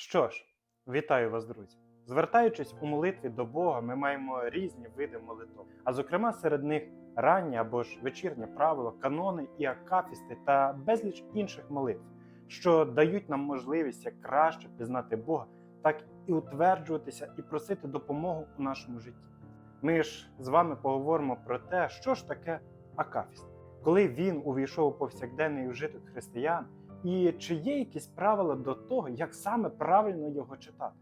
Що ж, вітаю вас, друзі! Звертаючись у молитві до Бога, ми маємо різні види молитв, а зокрема серед них ранні або ж вечірнє правило, канони і акафісти та безліч інших молитв, що дають нам можливість як краще пізнати Бога, так і утверджуватися і просити допомогу у нашому житті. Ми ж з вами поговоримо про те, що ж таке акафіст, коли він увійшов у повсякденний вжиток християн. І чи є якісь правила до того, як саме правильно його читати?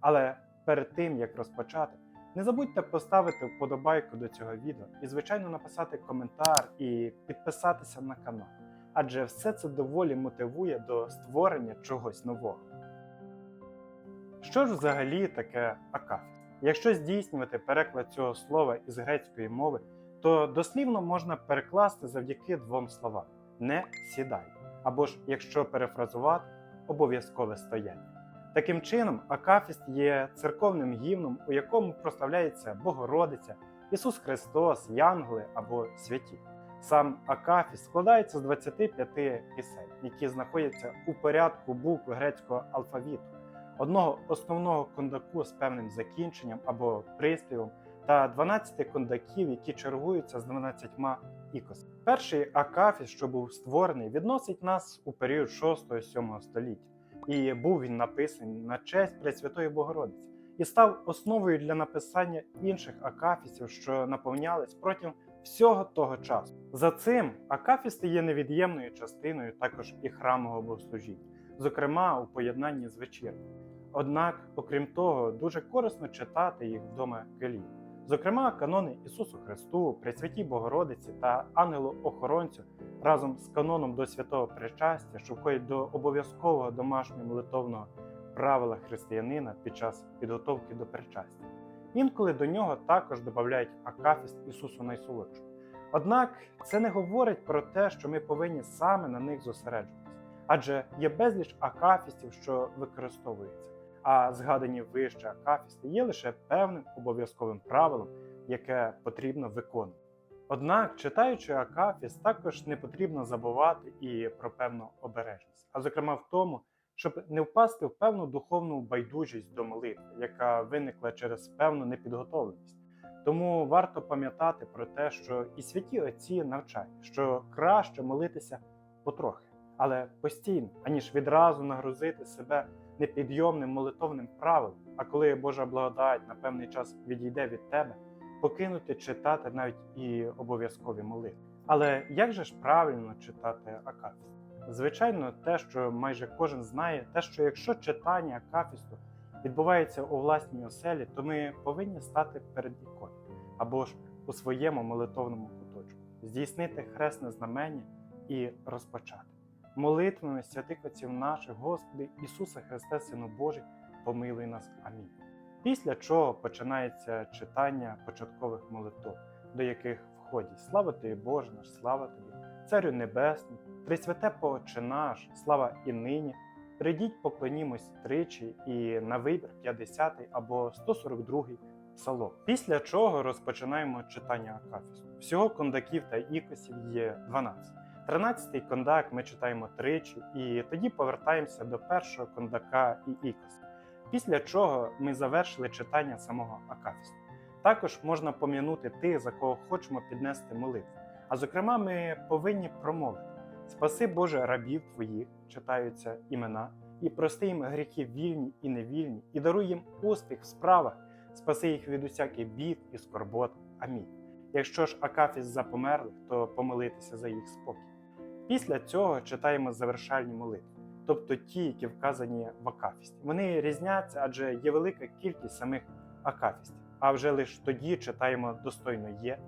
Але перед тим як розпочати, не забудьте поставити вподобайку до цього відео і, звичайно, написати коментар і підписатися на канал, адже все це доволі мотивує до створення чогось нового. Що ж взагалі таке акафіст? Якщо здійснювати переклад цього слова із грецької мови, то дослівно можна перекласти завдяки двом словам: не сідай або ж, якщо перефразувати, обов'язкове стояння. Таким чином, Акафіст є церковним гімном, у якому прославляється Богородиця, Ісус Христос, Янголи або святі. Сам Акафіст складається з 25 пісень, які знаходяться у порядку букв грецького алфавіту, одного основного кондаку з певним закінченням або приспівом та 12 кондаків, які чергуються з 12 ікос. Перший акафіс, що був створений, відносить нас у період 6-7 століття, і був він написаний на честь Пресвятої Богородиці і став основою для написання інших акафісів, що наповнялись протягом всього того часу. За цим акафісти є невід'ємною частиною також і храмового богослужіння, зокрема у поєднанні з вечіркою. Однак, окрім того, дуже корисно читати їх вдома келії. Зокрема, канони Ісусу Христу, Пресвятій Богородиці та ангелу-охоронцю разом з каноном до святого причастя, входить до обов'язкового домашнього молитовного правила християнина під час підготовки до причастя. Інколи до нього також додають акафіст Ісусу Найсолодшого. Однак це не говорить про те, що ми повинні саме на них зосереджуватися, адже є безліч акафістів, що використовуються а згадані вище акафісти є лише певним обов'язковим правилом, яке потрібно виконувати. Однак, читаючи акафіст, також не потрібно забувати і про певну обережність, а зокрема в тому, щоб не впасти в певну духовну байдужість до молитви, яка виникла через певну непідготовленість. Тому варто пам'ятати про те, що і святі отці навчають, що краще молитися потрохи, але постійно, аніж відразу нагрузити себе непідйомним молитовним правилом, а коли Божа благодать на певний час відійде від тебе, покинути читати навіть і обов'язкові молитви. Але як же ж правильно читати акафіст? Звичайно, те, що майже кожен знає, те, що якщо читання акафісту відбувається у власній оселі, то ми повинні стати перед іконою або ж у своєму молитовному куточку, здійснити хресне знамення і розпочати молитвами святих отців наших, Господи Ісуса Христа, Сину Божий, помилуй нас. Амінь. Після чого починається читання початкових молитв, до яких входять Слава Тобі, Боже наш, слава Тобі, Царю Небесний, Пресвяте Пооче наш, слава і нині. Прийдіть, поклонімось тричі і на вибір 50 або 142 псалом. Після чого розпочинаємо читання Акафісту. Всього кондаків та ікосів є 12. Тринадцятий кондак ми читаємо тричі, і тоді повертаємося до першого кондака і ікоса. Після чого ми завершили читання самого Акафісту. Також можна пом'янути тих, за кого хочемо піднести молитву. А зокрема, ми повинні промовити: Спаси Боже рабів твоїх, читаються імена, і прости їм гріхи вільні і невільні, і даруй їм успіх в справах, спаси їх від усяких бід і скорбот. Амінь. Якщо ж Акафіст за померлих, то помолитися за їх спокій. Після цього читаємо завершальні молитви, тобто ті, які вказані в акафісті. Вони різняться, адже є велика кількість самих акафістів. А вже лише тоді читаємо достойно є.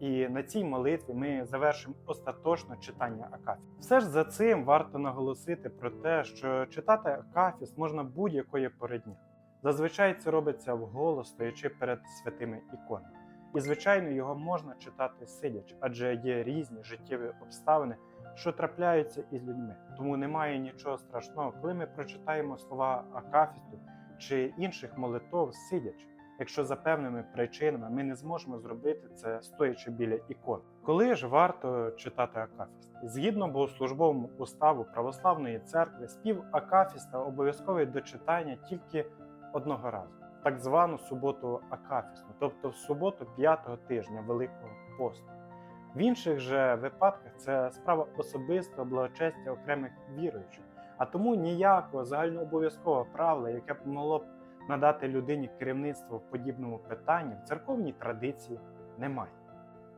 І на цій молитві ми завершимо остаточно читання акафісту. Все ж за цим варто наголосити про те, що читати акафіст можна будь-якої пори дня. Зазвичай це робиться вголос, стоячи перед святими іконами. І, звичайно, його можна читати сидячи, адже є різні життєві обставини що трапляються із людьми. Тому немає нічого страшного, коли ми прочитаємо слова Акафісту чи інших молитов, сидячи. якщо за певними причинами ми не зможемо зробити це стоячи біля ікон. Коли ж варто читати акафіст? Згідно богослужбовому уставу православної церкви, спів акафіста обов'язковий до читання тільки одного разу, так звану суботу акафісну, тобто в суботу п'ятого тижня Великого посту. В інших же випадках це справа особистого благочестя окремих віруючих, а тому ніякого загальнообов'язкового правила, яке б могло б надати людині керівництво в подібному питанні, в церковній традиції немає.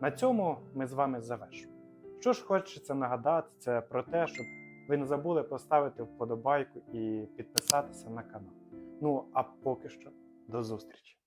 На цьому ми з вами завершуємо. Що ж хочеться нагадати, це про те, щоб ви не забули поставити вподобайку і підписатися на канал. Ну а поки що до зустрічі!